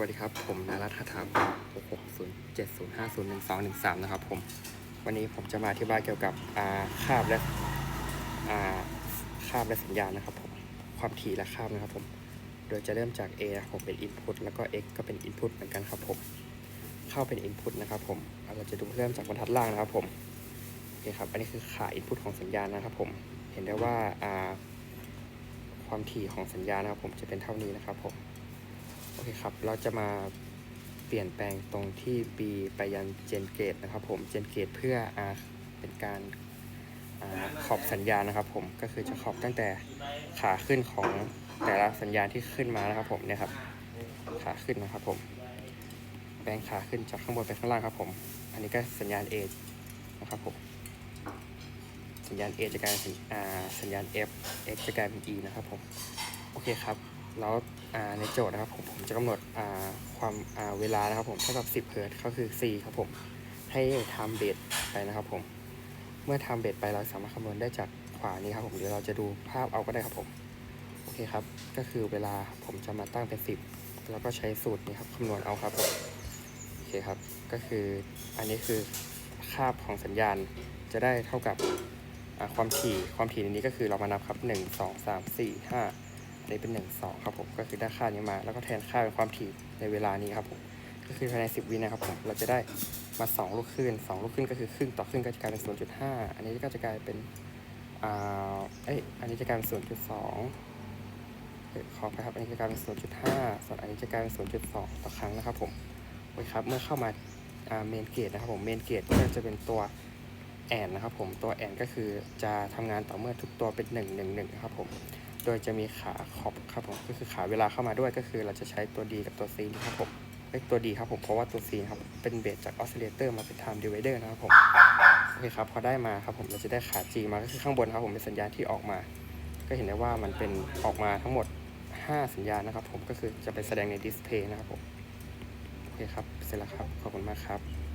วัสดีครับ ผมนารัตคาถา6 6 0 7 0 5 0 1 2 1 3 นะครับผม วันนี้ผมจะมาอธิบายเกี่ยวกับคาบและคาบและสัญญาณนะครับผม ความถี่และคาบนะครับผม โดยจะเริ่มจาก A ผมเป็น input แล้วก็ x ก็เป็น input เหมือนกันครับผม เข้าเป็น input นะครับผม เราจะดูเริ่มจากบรรทัดล่างนะครับผม โอเคครับ อันนี้คือขา input ของสัญญาณนะครับผม เห็นได้ว่าความถี่ของสัญญาณนะครับผมจะเป็นเท่านี้นะครับผม เคครับ เราจะมาเปลี่ยนแปลงตรงที่ B ไปยัน Gen Gate นะครับผม Gen Gate เพื่ออเป็นการอขอบสัญญาณนะครับผม ก็คือจะขอบตั้งแต่ขาขึ้นของแต่ละสัญญาณที่ขึ้นมานะครับผมเนี่ยครับ ขาขึ้นนะครับผมแปลงขาขึ้นจากข้างบนไปข้างล่างครับผม อันนี้ก็สัญญาณ A นะครับผม สัญญาณ A จะกลายเป็นสัญญาณ F X จะกลายเป็น E นะครับผม โอเคครับ แล้วในโจทย์นะครับผมผมจะกำหนดความาเวลานะครับผมเท่ากับ 10เฮิร์ตก็คือ C ครับผมให้ time base ไปนะครับผม เมื่อ time base ไปเราสามารถคำนวณได้จากขวานี้ครับผมเดี๋ยวเราจะดูภาพเอาก็ได้ครับผมโอเคครับ ก็คือเวลาผมจะมาตั้งเป็น 10 แล้วก็ใช้สูตรนี้ครับคำนวณเอาครับผมโอเคครับก็คืออันนี้คือคาบของสัญญาณจะได้เท่ากับความถี่ความถี่ในนี้ก็คือเรามานับครับ 1 2 3 4 5 อันนี้เป็น 1 2 ครับผม ก็คือได้ค่านี้มา แล้วก็แทนค่าเป็นความถี่ในเวลานี้ครับผม ก็คือภายใน 10 วินะครับผม เราจะได้มา 2 ลูกคลื่น2ลูกคลื่นก็คือครึ่งต่อครึ่งก็จะกลายเป็น 0.5 อันนี้ก็จะกลายเป็นอ่าเอ้ย อันนี้จะกลายเป็น 0.2เอ้ยขอไปครับ อันนี้จะกลายเป็น 0.5 ส่วนอันนี้จะกลายเป็น 0.2 ต่อครั้งนะครับผมโอเคครับ เมื่อเข้ามาอ่าเมนเกตนะครับผม เมนเกตก็จะเป็นตัวแอนนะครับผม ตัวแอนก็คือจะทำงานต่อเมื่อทุกตัวเป็น1 1 1นะครับผม โดยจะมีขาขอบครับผมก็คือขาเวลาเข้ามาด้วยก็คือเราจะใช้ตัว D กับตัว C นะครับผมเอ้ตัว D ครับผมเพราะว่าตัว C ครับเป็นเบสจากออสซิเลเตอร์มาเป็น time divider นะครับผมโอเคครับพอได้มาครับผมเราจะได้ขา G มาก็คือข้างบนครับผมเป็นสัญญาณที่ออกมา ก็เห็นได้ว่ามันเป็นออกมาทั้งหมด 5 สัญญาณนะครับผมก็คือจะไปแสดงในดิสเพย์นะครับผมโอเคครับเสร็จแล้วครับขอบคุณมากครับ